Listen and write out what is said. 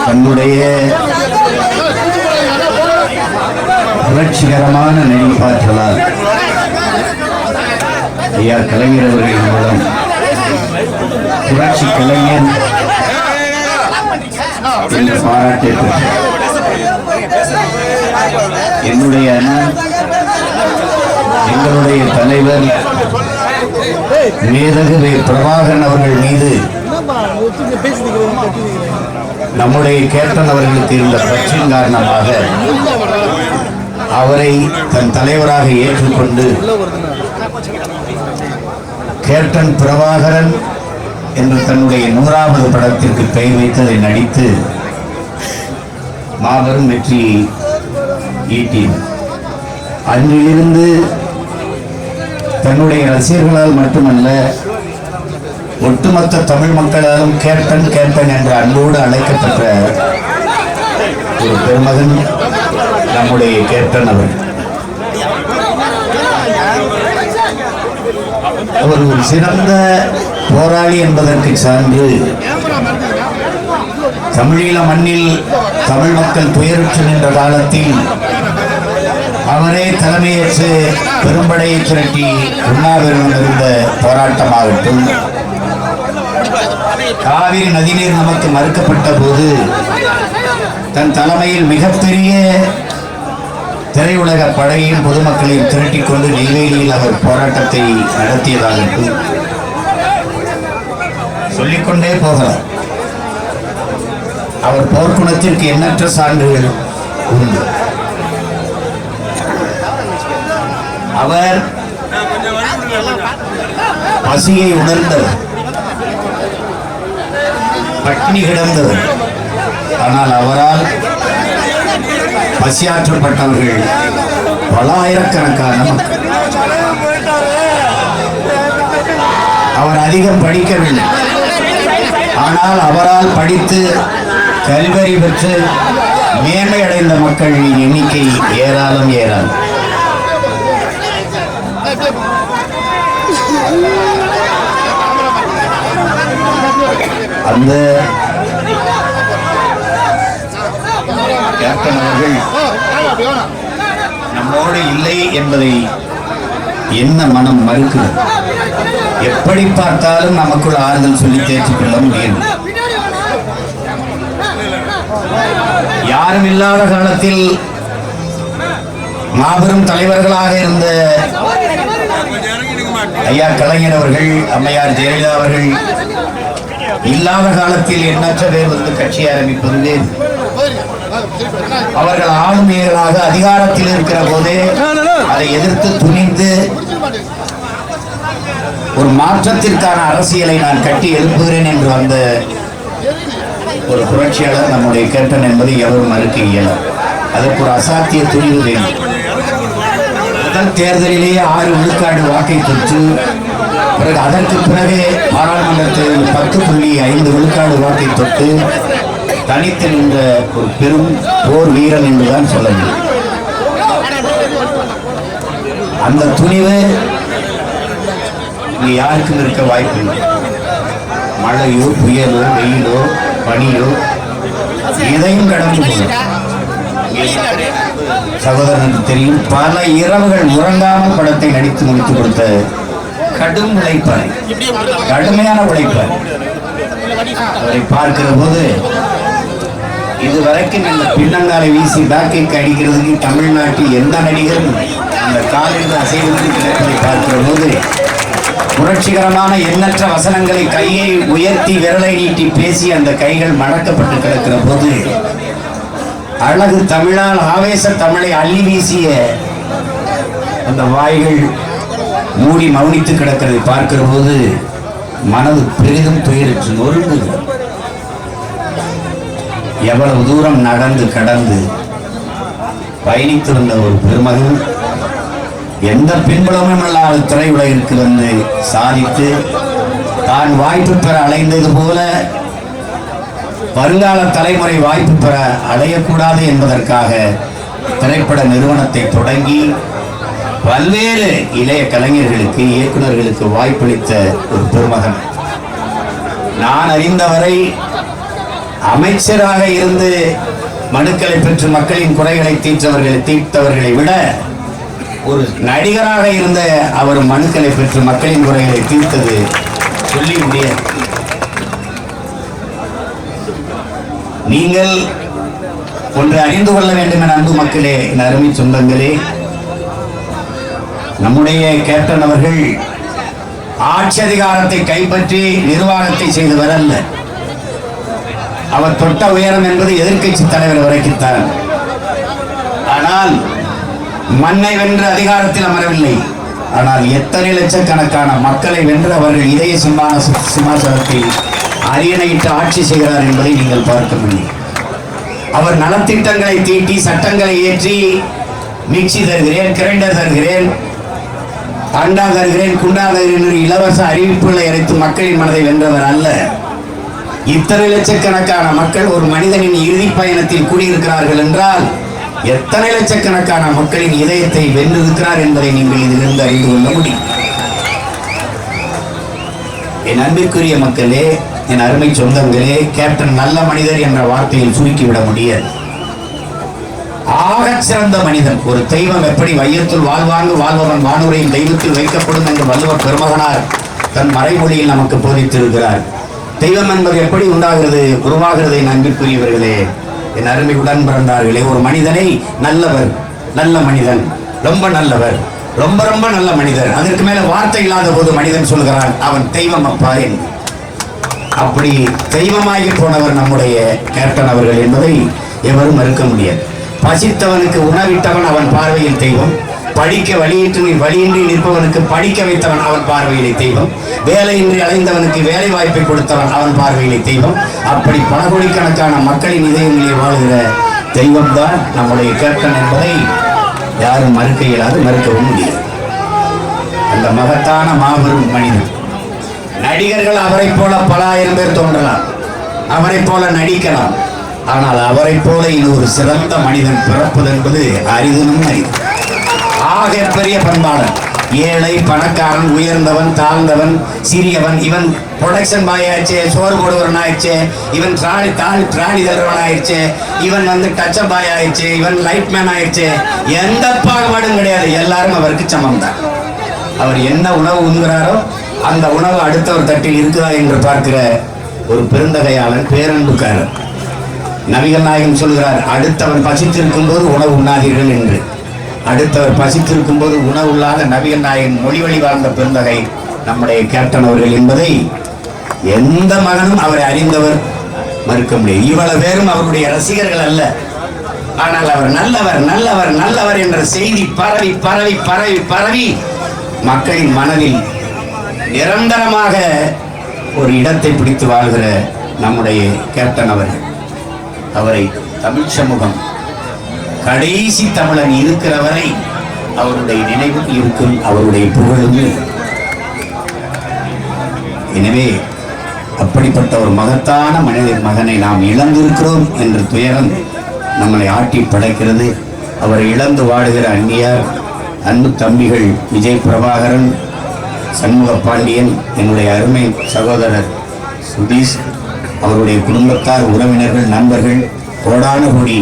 தன்னுடைய புரட்சிகரமான நெறிப்பாற்றலால் ஐயா கலைஞர் அவர்களின் மூலம் புரட்சி கலைஞர் என்ற பாராட்டை என்னுடைய அண்ணன் எங்களுடைய தலைவர் மேதகு பிரபாகரன் அவர்கள் மீது நம்முடைய கேப்டன் அவர்களுக்கு இருந்த பிரச்சின் காரணமாக அவரை தன் தலைவராக ஏற்றுக்கொண்டு கேப்டன் பிரபாகரன் என்று தன்னுடைய நூறாவது படத்திற்கு பெயர் வைத்ததை நடித்து மாபெரும் வெற்றியை ஈட்டினார். அன்றிலிருந்து தன்னுடைய ரசிகர்களால் மட்டுமல்ல ஒட்டுமொத்த தமிழ் மக்களாலும் கேப்டன் கேப்டன் என்ற அன்போடு அழைக்கப்பட்ட ஒரு பெருமகன் நம்முடைய கேப்டன் அவர் அவர் ஒரு சிறந்த போராளி என்பதற்கு சான்று தமிழீழ மண்ணில் தமிழ் மக்கள் துயருற்று நின்ற காலத்தில் அவரே தலைமையேற்று பெரும்படையை திரட்டி உண்ணாவிரதம் இருந்த போராட்டமாகட்டும் காவிரி நதிநீர் நமக்கு மறுக்கப்பட்ட போது தன் தலைமையில் மிகப்பெரிய திரையுலக படையையும் பொதுமக்களையும் திரட்டிக்கொண்டு நெய்வேலியில் அவர் போராட்டத்தை நடத்தியதாகட்டும் சொல்லிக்கொண்டே போகலாம். அவர் போர்க்குணத்திற்கு எண்ணற்ற சான்றுகள் உண்டு. அவர் பசியை உணர்ந்தவர். பட்டினி கிடந்தது. ஆனால் அவரால் பசியாற்றப்பட்டவர்கள் பல ஆயிரக்கணக்கான மக்கள். அவர் அதிகம் படிக்கவில்லை. ஆனால் அவரால் படித்து கல்வரி பெற்று மேன்மை அடைந்த மக்களின் எண்ணிக்கை ஏராளம் ஏராளம். அந்த கேப்டன் அவர்கள் நம்மோடு இல்லை என்பதை என்ன மனம் மறுக்கிறது? எப்படி பார்த்தாலும் நமக்குள் ஆறுதல் சொல்லி தேர்ச்சி கொள்ள முடியும். யாரும் இல்லாத காலத்தில் மாபெரும் தலைவர்களாக இருந்த ஐயா கலைஞர் அவர்கள் அம்மையார் ஜெயலலிதா அவர்கள் இல்லாத காலத்தில் எண்ணற்ற பேர் வந்து கட்சி ஆரம்பிப்பது அவர்கள் ஆளுமையர்களாக அதிகாரத்தில் இருக்கிற போதே அதை எதிர்த்து துணிந்து ஒரு மாற்றத்திற்கான அரசியலை நான் கட்டி எழுப்புகிறேன் என்று வந்த ஒரு புரட்சியாளர் நம்முடைய கேப்டன் என்பதை எவரும் மறுக்க இயலும் அதற்கு ஒரு அசாத்திய துணிவு வேண்டும். முதல் தேர்தலிலேயே ஆறு விழுக்காடு வாக்கை பெற்று பிறகு அதற்கு பிறகே பாராளுமன்றத்தில் பத்து புள்ளி ஐந்து விழுக்காடு வாக்கை தொட்டு தனித்து நின்ற ஒரு பெரும் போர் வீரன் என்றுதான் சொல்ல முடியும். அந்த துணிவு இங்கே யாருக்கும் இருக்க வாய்ப்பு இல்லை மழையோ புயலோ வெயிலோ பனியோ எதையும் கடந்து போகும். சகோதரனுக்கு தெரியும் பல இரவுகள் உறங்காமல் படத்தை நடித்து முடித்து கொடுத்த கடும் உழைப்பார் கடுமையான உழைப்பார் அவரை பார்க்கிற போது இதுவரைக்கும் இந்த பின்னங்காலை வீசி பேக்கை அடிக்கிறதுக்கு தமிழ்நாட்டில் எந்த நடிகரும் அந்த காலில் அசைவது கிடைப்பதை பார்க்கிற போது புரட்சிகரமான எண்ணற்ற வசனங்களை கையை உயர்த்தி விரலை நீட்டி பேசி அந்த கைகள் மடக்கப்பட்டு கிடக்கிற போது அழகு தமிழால் ஆவேச தமிழை அள்ளி வீசிய அந்த வாய்கள் மூடி மௌனித்து கிடக்கிறதை பார்க்கிற போது மனது பெரிதும் துயரிற்று நொறுங்குகிறது எவ்வளவு தூரம் நடந்து கடந்து பயணித்து வந்த ஒரு பெருமகன் எந்த பின்புலமும் இல்லாத திரையுலகிற்கு வந்து சாதித்து தான் வாய்ப்பு பெற அலைந்தது போல வருங்கால தலைமுறை வாய்ப்பு பெற அடையக்கூடாது என்பதற்காக திரைப்பட நிறுவனத்தை தொடங்கி பல்வேறு இளைய கலைஞர்களுக்கு இயக்குனர்களுக்கு வாய்ப்பளித்த ஒரு பெருமகன். நான் அறிந்தவரை அமைச்சராக இருந்து மனுக்களை பெற்று மக்களின் குறைகளை தீர்த்தவர்களை தீர்த்தவர்களை விட ஒரு நடிகராக இருந்த அவர் மனுக்களை பெற்று மக்களின் குறைகளை தீர்த்தது சொல்லி முடியாது. நீங்கள் ஒன்று அறிந்து கொள்ள வேண்டும் என அன்பு மக்களே என் அருமை சொந்தங்களே நம்முடைய கேப்டன் அவர்கள் ஆட்சி அதிகாரத்தை கைப்பற்றி நிர்வாகத்தை செய்து அல்ல. அவர் தொட்ட உயரம் என்பது எதிர்க்கட்சி தலைவர் வரைக்குத்தான். ஆனால் மண்ணை வென்று அதிகாரத்தில் அமரவில்லை. ஆனால் எத்தனை லட்சக்கணக்கான மக்களை வென்று அவர்கள் இதய சிம்மான சிம்மாசனத்தில் அரியணையிட்டு ஆட்சி செய்கிறார் என்பதை நீங்கள் பார்க்க முடியும். அவர் நலத்திட்டங்களை தீட்டி சட்டங்களை ஏற்றி மிக்சி தருகிறேன் கிரைண்டர் தருகிறேன் அண்டா தருகிறேன் குண்டா என்று இலவச அறிவிப்புகளை அளித்து மக்களின் மனதை வென்றவர் அல்ல. இத்தனை லட்சக்கணக்கான மக்கள் ஒரு மனிதனின் இறுதி பயணத்தில் கூடியிருக்கிறார்கள் என்றால் எத்தனை லட்சக்கணக்கான மக்களின் இதயத்தை வென்றிருக்கிறார் என்பதை நீங்கள் இதிலிருந்து அறிந்து கொள்ள முடியும். என் அன்பிற்குரிய மக்களே என் அருமை சொந்தங்களே கேப்டன் நல்ல மனிதர் என்ற வார்த்தையில் சுருக்கிவிட முடியாது. ஆகச் சிறந்த மனிதன். ஒரு தெய்வம் எப்படி வையத்துள் வாழ்வாங்கு வாழ்பவன் வானுரையும் தெய்வத்தில் வைக்கப்படும் என்று வள்ளுவர் பெருமகனார் தன் மறைமொழியில் நமக்கு போதித்திருக்கிறார். தெய்வம் என்பது எப்படி உண்டாகிறது உருவாகிறது என் அன்பிற்குரியவர்களே? என் அருமை உடன் பிறந்தார்களே ஒரு மனிதனை நல்லவர் நல்ல மனிதன் ரொம்ப நல்லவர் ரொம்ப ரொம்ப நல்ல மனிதர். அதற்கு மேல வார்த்தை இல்லாத போது மனிதன் சொல்கிறான் அவன் தெய்வம் அப்பா அப்படி தெய்வமாகி போனவர் நம்முடைய கேப்டன் அவர்கள் என்பதை எவரும் மறுக்க முடியாது. பசித்தவனுக்கு உணவிட்டவன் அவன் பார்வையில் தெய்வம். படிக்க வழியின்றி வழியின்றி நிற்பவனுக்கு படிக்க வைத்தவன் அவன் பார்வையிலே தெய்வம். வேலையின்றி அலைந்தவனுக்கு வேலை வாய்ப்பை கொடுத்தவன் அவன் பார்வையிலே தெய்வம். அப்படி பல கோடிக்கணக்கான மக்களின் இதயங்களிலே வாழ்கிற தெய்வம் தான் நம்முடைய கேப்டன் என்பதை யாரும் மறுக்க இயலாது மறுக்கவும் முடியாது. அந்த மகத்தான மாபெரும் மனிதன். நடிகர்கள் அவரை போல பல ஆயிரம் பேர் தோன்றலாம். அவரை போல நடிக்கலாம். ஆனால் அவரை போல இன்னொரு சிறந்த மனிதன் பிறப்பது என்பது அரிதனும் அரிது ஆக பெரிய பண்பாளன் ஏழை பணக்காரன் உயர்ந்தவன் தாழ்ந்தவன் சிறியவன் இவன் ப்ரொடக்ஷன் பாய் ஆயிடுச்சு சோறு போடுவரன் ஆயிடுச்சு இவன் ட்ராலி தாலி ட்ராலி தருவன் ஆயிடுச்சு இவன் வந்து டச் பாய் ஆயிடுச்சு இவன் லைட் மேன் ஆயிடுச்சு எந்த பாகுபாடும் கிடையாது எல்லாரும் அவருக்கு சமம் தான் அவர் என்ன உணவு உண்கிறாரோ அந்த உணவு அடுத்தவர் தட்டில் இருக்குதா என்று பார்க்கிற ஒரு பெருந்தகையாளன் பேரன்புக்காரன். நபிகள் நாயகம் சொல்கிறார் அடுத்தவர் பசித்திருக்கும் போது உணவு உண்ணாதீர்கள் என்று. அடுத்தவர் பசித்திருக்கும் போது உணவு இல்லாத நபிகள் நாயகம் மொழி வழி வாழ்ந்த பெருந்தகை நம்முடைய கேப்டன் அவர்கள் என்பதை எந்த மகனும் அவரை அறிந்தவர் மறுக்க முடியும் இவ்வளவு பேரும் அவருடைய ரசிகர்கள் அல்ல. ஆனால் அவர் நல்லவர் நல்லவர் நல்லவர் என்ற செய்தி பரவி பரவி பரவி பரவி மக்களின் மனதில் நிரந்தரமாக ஒரு இடத்தை பிடித்து வாழ்கிற நம்முடைய கேப்டன் அவர்கள். அவரை தமிழ் சமூகம் கடைசி தமிழன் இருக்கிற வரை அவருடைய நினைவும் இருக்கும் அவருடைய புகழும். எனவே அப்படிப்பட்ட ஒரு மகத்தான மனிதன் மகனை நாம் இழந்திருக்கிறோம் என்ற துயரம் நம்மளை ஆட்டி படைக்கிறது. அவரை இழந்து வாடுகிற அந்நியார் அன்பு தம்பிகள் விஜய் பிரபாகரன் சண்முக பாண்டியன் என்னுடைய அருமை சகோதரர் சுதீஷ் அவருடைய குடும்பத்தார் உறவினர்கள் நண்பர்கள் கோடான கோடி